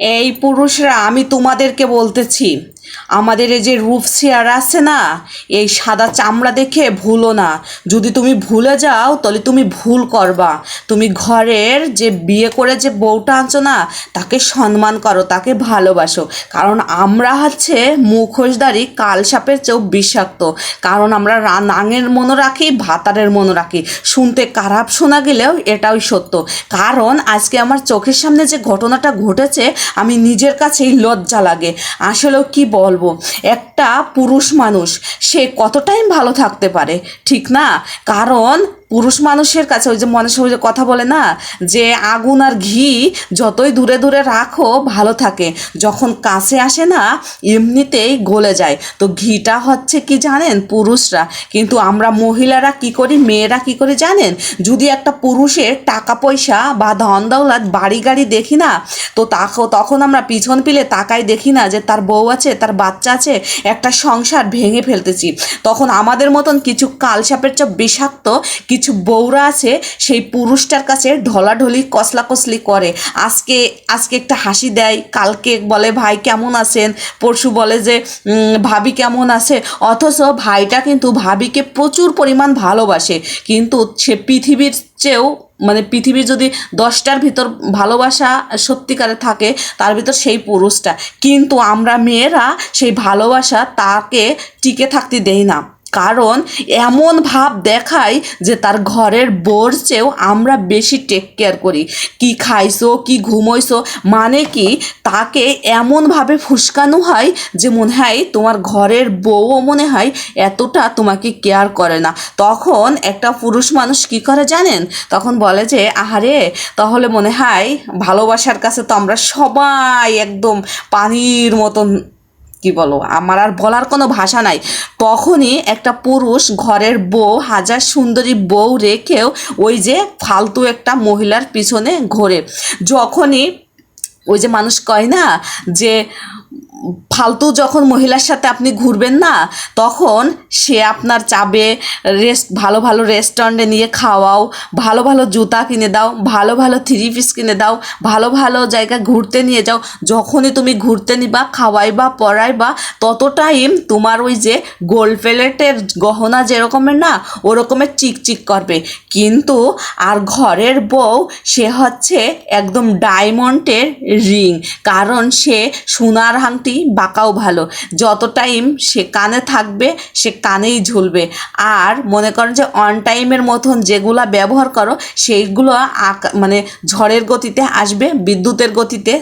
এই পুরুষরা আমি তোমাদেরকে বলতেছি। আমাদের এই যে রূপসিয়ার আছে না, এই সাদা চামড়া দেখে ভুলো না। যদি তুমি ভুলে যাও, তাহলে তুমি ভুল করবা। তুমি ঘরের যে বিয়ে করে যে বউটা আনছো না, তাকে সম্মান করো, তাকে ভালোবাসো। কারণ আমরা হচ্ছে মুখোশধারী কালসাপের চেয়েও বিষাক্ত। কারণ আমরা রা- নাঙের মনে রাখি, ভাতারের মনে রাখি। শুনতে খারাপ শোনা গেলেও এটাই সত্য। কারণ আজকে আমার চোখের সামনে যে ঘটনাটা ঘটেছে, আমি নিজের কাছেই লজ্জা লাগে। আসলেও কি বলব একটা পুরুষ মানুষ সে কত টাইম ভালো থাকতে পারে ঠিক না? কারণ পুরুষ মানুষের কাছে ওই যে মানুষের ওই যে কথা বলে না, যে আগুন আর ঘি যতই দূরে দূরে রাখো, ভালো থাকে। যখন কাছে আসে না, এমনিতেই গলে যায়। তো ঘিটা হচ্ছে কি জানেন? পুরুষরা। কিন্তু আমরা মহিলারা কি করি? মেয়েরা কি করে জানেন? যদি একটা পুরুষের টাকা পয়সা বা ধন দৌলত বাড়ি গাড়ি দেখি না, তো তখন আমরা পিছন পিলে তাকাই দেখি না যে তার বউ আছে, তার বাচ্চা আছে, একটা সংসার ভেঙে ফেলতেছি। তখন আমাদের মতন কিছু কালসাপের চপ বিষাক্ত, কিছু বউরা আছে, সেই পুরুষটার কাছে ঢলাঢলি কসলা কসলি করে। আজকে আজকে একটা হাসি দেয়, কালকে বলে, ভাই কেমন আছেন? পরশু বলে যে ভাবি কেমন আছে? অথচ ভাইটা কিন্তু ভাবিকে প্রচুর পরিমাণ ভালোবাসে। কিন্তু সে পৃথিবীর চেয়েও মানে পৃথিবীর যদি দশটার ভিতর ভালোবাসা সত্যিকারে থাকে, তার ভিতর সেই পুরুষটা। কিন্তু আমরা মেয়েরা সেই ভালোবাসা তাকে টিকে থাকতে দেই না। কারণ এমন ভাব দেখায় যে তার ঘরের বোর চেয়েও আমরা বেশি টেক কেয়ার করি। কি খাইছো, কি ঘুমোইছো মানে কি তাকে এমনভাবে ফুসকানো হয় যে মনে হয় তোমার ঘরের বউও মনে হয় এতটা তোমাকে কেয়ার করে না। তখন একটা পুরুষ মানুষ কি করে জানেন? তখন বলে যে, আহারে, তাহলে মনে হয় ভালোবাসার কাছে তো আমরা সবাই একদম পানির মতন কি বলো? আমার আর বলার কোনো ভাষা নাই। তখনই একটা পুরুষ ঘরের বউ, হাজার সুন্দরী বউ রেখেও ওই যে ফালতু একটা মহিলার পিছনে ঘোরে। যখনই ওই যে মানুষ কয় না যে ফালতু যখন মহিলার সাথে আপনি ঘুরবেন না, তখন সে আপনার চাবে রেস্ট ভালো ভালো রেস্টুরেন্টে নিয়ে খাওয়াও, ভালো ভালো জুতা কিনে দাও, ভালো ভালো থ্রি পিস কিনে দাও, ভালো ভালো জায়গা ঘুরতে নিয়ে যাও, যখনই তুমি ঘুরতে নিবা, খাওয়াইবা, পড়াইবা তত টাইম তোমার ওই যে গোল্ড প্লেটের গহনা যেরকমের না, ওরকমের চিকচিক করবে। কিন্তু আর ঘরের বউ, সে হচ্ছে একদম ডায়মন্ডের রিং কারণ সে সোনার হাংটি বাঁকাও ভালো। যত টাইম সে কানে থাকবে, সে কানেই ঝুলবে। আর মনে করেন যে অন টাইমের মতন যেগুলো ব্যবহার করো, সেইগুলো মানে ঝড়ের গতিতে আসবে, বিদ্যুতের গতিতে